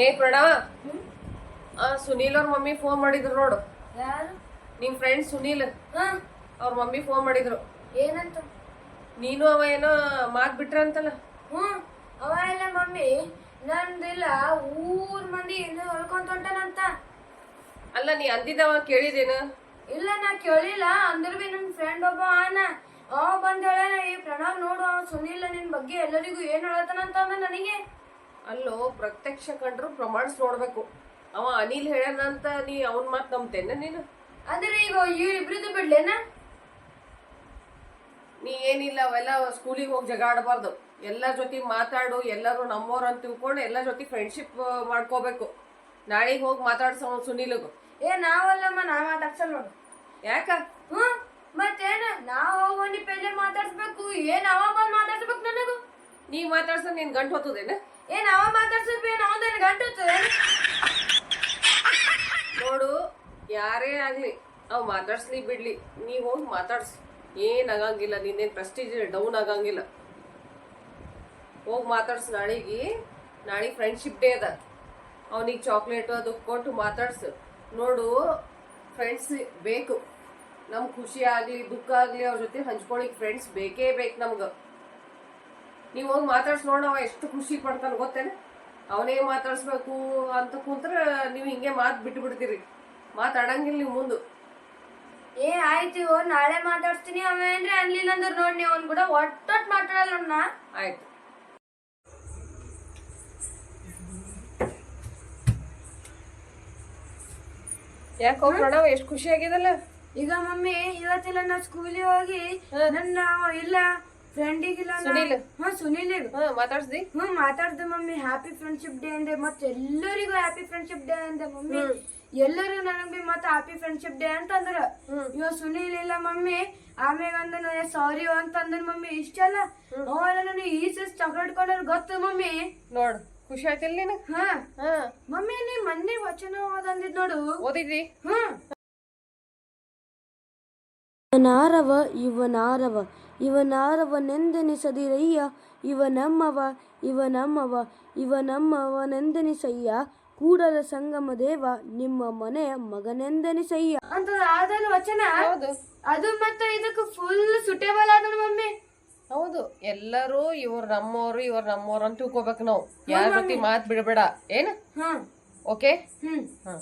ಏ ಪ್ರಣವ ಆ ಸುನೀಲ್ ಅವ್ರ ಮಮ್ಮಿ ಫೋನ್ ಮಾಡಿದ್ರು ನೋಡು. ಯಾರು? ನಿಮ್ ಫ್ರೆಂಡ್ ಸುನೀಲ್. ಅವ್ರ ಮಮ್ಮಿ ಫೋನ್ ಮಾಡಿದ್ರು. ಏನಂತ? ನೀನು ಅವ ಏನೋ ಮಾತ್ ಬಿಟ್ರಂತಲ್ಲ ಹ್ಮ್ ಅವ ಎಲ್ಲ ಮಮ್ಮಿ ನಂದಿಲ್ಲ ಊರ್ ಮಂದಿ ಏನು ಹೊಲ್ಕೊಂತ ಹೊಂಟಾನಂತ. ಅಲ್ಲ ನೀ ಅಂದಿದ್ದವ ಕೇಳಿದೇನ ಇಲ್ಲ ನಾ ಕೇಳಿಲ್ಲ. ಅಂದ್ರ ಬಿ ನನ್ ಫ್ರೆಂಡ್ ಒಬ್ಬ ಆನ. ಅವ ಬಂದ್ ಹೇಳ ಈ ಪ್ರಣವ್ ನೋಡು ಅವ ಸುನಿಲ್ಲ ನಿನ್ ಬಗ್ಗೆ ಎಲ್ಲರಿಗೂ ಏನ್ ಹೇಳತಾನಂತ ಅಂದ ನನಗೆ. ಅಲ್ಲೋ ಪ್ರತ್ಯಕ್ಷ ಕಂಡ್ರು ಪ್ರಮಾಣಿಸ್ ನೋಡ್ಬೇಕು. ಅವ ಅನಿಲ್ ಹೇಳ್ಯಾನಂತ ನೀ ಅವನ್ ಮಾತ್ ನಂಬ್ತೇನೆ ನೀನು? ಅಂದ್ರೆ ಈಗ ಇವ್ರಿಬ್ರದ್ದು ಬಿಡ್ಲೇನ? ನೀ ಏನಿಲ್ಲ ಅವೆಲ್ಲ ಸ್ಕೂಲಿಗೆ ಹೋಗಿ ಜಗಾಡಬಾರ್ದು ಎಲ್ಲ ಜೊತೆ ಮಾತಾಡು ಎಲ್ಲರೂ ನಮ್ಮವ್ರ ಅಂತ ತಿಳ್ಕೊಂಡು ಎಲ್ಲ ಜೊತೆ ಫ್ರೆಂಡ್ಶಿಪ್ ಮಾಡ್ಕೋಬೇಕು. ನಾಳೆ ಹೋಗಿ ಮಾತಾಡ್ಸೋ ಸುನಿಲಗು. ಏ ನಾವಲ್ಲಮ್ಮ ನಾ ಮಾತಾಡ್ಸಲ್ ನೋಡು ಯಾಕ? ಹ್ಮ್ ಮತ್ತೇನ? ನಾವ್ ಹೋಗಿ ಪೆಲೆ ಮಾತಾಡ್ಸ್ಬೇಕು. ಏನ್ ಅವ ಬಂದ್ ಮಾತಾಡ್ಸ್ಬೇಕು ನನಗೂ? ನೀ ಮಾತಾಡ್ಸ ನಿನ್ ಗಂಟು ಹೊತ್ತದೇನ? ಏನ್ ಅವ ಮಾತಾಡ್ಸಪ್ಪ ಏನ್ ಅವನ ಗಂಟು ನೋಡು, ಯಾರೇ ಆಗ್ಲಿ, ಅವ್ ಮಾತಾಡ್ಸ್ಲಿ ಬಿಡ್ಲಿ. ನೀ ಹೋಗಿ ಮಾತಾಡ್ಸ್. ಏನ್ ಆಗಂಗಿಲ್ಲ, ನಿನ್ನೇನ್ ಪ್ರೆಸ್ಟೀಜ್ ಡೌನ್ ಆಗಂಗಿಲ್ಲ. ಹೋಗಿ ಮಾತಾಡ್ಸ್, ನಾಳಿಗೆ. ನಾಳೆಗೆ ಫ್ರೆಂಡ್ಶಿಪ್ ಡೇ ಅದ. ಅವನಿಗೆ ಚಾಕ್ಲೇಟ್ ಅದು ಕೊಟ್ಟು ಮಾತಾಡ್ಸು. ನೋಡು ಫ್ರೆಂಡ್ಸ್ ಬೇಕು. ನಮ್ ಖುಷಿ ಆಗಲಿ, ದುಃಖ ಆಗಲಿ, ಅವ್ರ ಜೊತೆ ಹಂಚ್ಕೊಳಿಕ್ ಫ್ರೆಂಡ್ಸ್ ಬೇಕೇ ಬೇಕು ನಮ್ಗ. ನೀವ್ ಹೋಗಿ ಮಾತಾಡ್ಸ್ ನೋಡೋಣ ಅವ ಎಷ್ಟು ಖುಷಿ ಪಡ್ತಾನ ಗೊತ್ತೇನ? ಅವನೇ ಮಾತಾಡಿಸ್ಬೇಕು ಅಂತ ಕೂತ್ರೆ ನೀವು ಹಿಂಗೆ ಮಾತ್ ಬಿಟ್ಟು ಬಿಡ್ತೀರಿ ಮಾತಾಡಂಗಿಲ್ಲ ನೀವು ಮುಂದೆ. ಏ ಆಯ್ತು ನಾಳೆ ಮಾತಾಡ್ತೀನಿ ಅವ ಏನ್ರಿ ಅನ್ಲಿಲ್ಲ ಅಂದ್ರೆ ನೋಡಿ ನೀವು ಅವ್ನ್ ಕೂಡ ಒಟ್ಟೊಟ್ ಮಾತಾಡಲ್ಲ ಆಯ್ತು. ಯಾಕೋ ಪ್ರಣವ್ ಎಷ್ಟು ಖುಷಿ ಆಗಿದಲ್ಲ? ಈಗ ಮಮ್ಮಿ ಇವತ್ತಿಲ್ಲ ನಾ ಸ್ಕೂಲಿಗೆ ಹೋಗಿ ನನ್ನ ಇಲ್ಲ. ಫ್ರೆಂಡಿಗಿಲ್ಲ ಸುನಿಲ್. ಹಾ ಸುನೀಲಿಗ್ ಹಾ ಮಾತಾಡ್ಸ್ದಿ? ಹ್ಮ್ ಮಾತಾಡ್ದೆ ಮಮ್ಮಿ. ಹ್ಯಾಪಿ ಫ್ರೆಂಡ್ಶಿಪ್ ಡೇ ಅಂದೆ. ಮತ್ತೆ ಎಲ್ಲರಿಗೂ ಹ್ಯಾಪಿ ಫ್ರೆಂಡ್ಶಿಪ್ ಡೇ ಅಂದೆ ಮಮ್ಮಿ. ಎಲ್ಲರೂ ನನಗ್ ಬಿ ಮತ್ತೆ ಹ್ಯಾಪಿ ಫ್ರೆಂಡ್ಶಿಪ್ ಡೇ ಅಂತಂದ್ರ ಇವ ಸುನೀಲ್ ಇಲ್ಲ ಮಮ್ಮಿ. ಆಮ್ಯಾಗ ಅಂದ ಸಾರಿ ಅಂತ ಅಂದ್ರ ಮಮ್ಮಿ. ಇಷ್ಟಲ್ಲ ಅವೆಲ್ಲ ನನಗೆ ಈ ಸಸ್ ಚಾಕ್ಲೇಟ್ ಕೊಡೋರು ಗೊತ್ತು ಮಮ್ಮಿ. ನೋಡು ಖುಷಿ ಆಯ್ತಿಲ್ಲ ನೀನು? ಹಾ. ಹಾ. ಮಮ್ಮಿ ನೀ ಮೊನ್ನೆ ವಚನ ಓದಂದಿದ್ ನೋಡು. ಓದಿದ್ದಿ? ಹ್ಮ್. ಇವನಾರವ ಇವನಾರವ. ಇವನಾರವನೆಂದೆನಿಸದಿರಯ್ಯ ಇವನಮ್ಮವ ಇವನಮ್ಮವ ಇವನಮ್ಮವನೆಂದೆನಿಸಯ್ಯ ಕೂಡಲ ಸಂಗಮ ದೇವ ನಿಮ್ಮ ಮನೆಯ ಮಗನೆಂದೆನಿಸಯ್ಯ. ಅಂತ ಆದಲ್ ವಚನ? ಹೌದು. ಅದು ಮತ್ತೆ ಇದಕ್ಕೆ ಫುಲ್ ಸುಟೇಬಲ್ ಆದನು ಮಮ್ಮಿ ಹೌದು. ಎಲ್ಲರೂ ಇವ್ರ ನಮ್ಮವ್ರು ಇವ್ರ ನಮ್ಮವ್ರು ಅಂತ ತಿಳ್ಕೊಬೇಕು ನಾವು. ಯಾರ ಜೊತೆ ಮಾತ್ ಬಿಡಬೇಡ. ಏನು? ಹ್ಮ್. ಓಕೆ ಹ್ಮ್. ಹಾ